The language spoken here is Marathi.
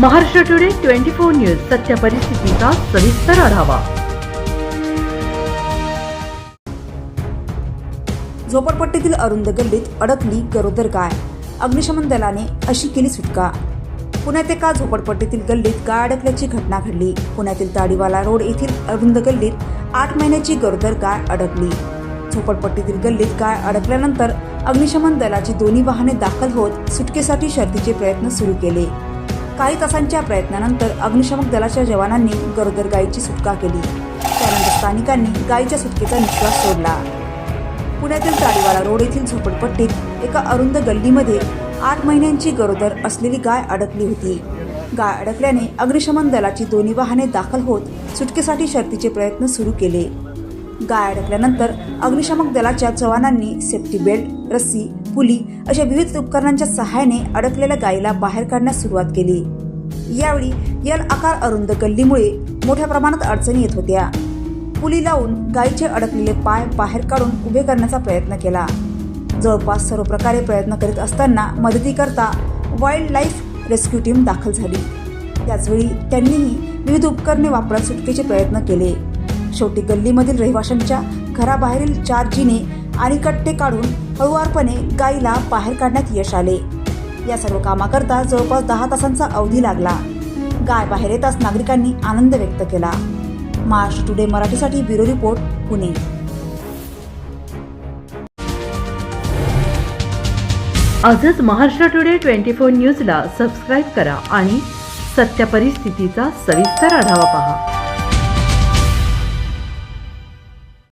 Maharashtra today twenty four news सत्य परिस्थितीचा सविस्तर आढावा. झोपडपट्टीतील अरुंद गल्लीत अडकली गरोदर गाय. अग्निशमन दलाने अशी केली सुटका. पुण्यात एका झोपडपट्टीतील गल्लीत गाय अडकल्याची घटना घडली. पुण्यातील ताडीवाला रोड येथील अरुंद गल्लीत आठ महिन्याची गरोदर गाय अडकली. झोपडपट्टीतील गल्लीत गाय अडकल्यानंतर अग्निशमन दलाची दोन्ही वाहने दाखल होत सुटकेसाठी शर्थीचे प्रयत्न सुरू केले. काही तासांच्या प्रयत्नानंतर अग्निशमक दलाच्या जवानांनी गरोदर गायीची सुटका केली. त्यानंतर स्थानिकांनी गायीच्या सुटकेचा निश्वास सोडला. पुण्यातील ताडीवाला रोड येथील झोपडपट्टीत एका अरुंद गल्लीमध्ये आठ महिन्यांची गरोदर असलेली गाय अडकली होती. गाय अडकल्याने अग्निशमन दलाची दोन्ही वाहने दाखल होत सुटकेसाठी शर्तीचे प्रयत्न सुरू केले. गाय अडकल्यानंतर अग्निशामक दलाच्या जवानांनी सेफ्टी बेल्ट रस्सी पुली अशा विविध उपकरणांच्या सहाय्याने अडकलेल्या गायीला बाहेर काढण्यास सुरुवात केली. यावेळी यल आकार अरुंद गल्लीमुळे मोठ्या प्रमाणात अडचणी येत होत्या. पुली लावून गायीचे अडकलेले पाय बाहेर काढून उभे करण्याचा प्रयत्न केला. जवळपास सर्व प्रकारे प्रयत्न करीत असताना मदतीकरता वाईल्ड लाईफ रेस्क्यू टीम दाखल झाली. त्याचवेळी त्यांनीही विविध उपकरणे वापरत सुटकेचे प्रयत्न केले. शेवटी गल्लीमधील रहिवाशांच्या घराबाहेरील चार जिने आणि कट्टे काढून हळुवारपणे गायीला बाहेर काढण्यात यश आले. या सर्व कामाकरता जवळपास दहा तासांचा अवधी लागला. गाय बाहेर येताच नागरिकांनी आनंद व्यक्त केला. महाराष्ट्र टुडे मराठीसाठी ब्युरो रिपोर्ट पुणे. आजच महाराष्ट्र टुडे ट्वेंटी फोर न्यूजला सबस्क्राईब करा आणि सत्य परिस्थितीचा सविस्तर आढावा पहा.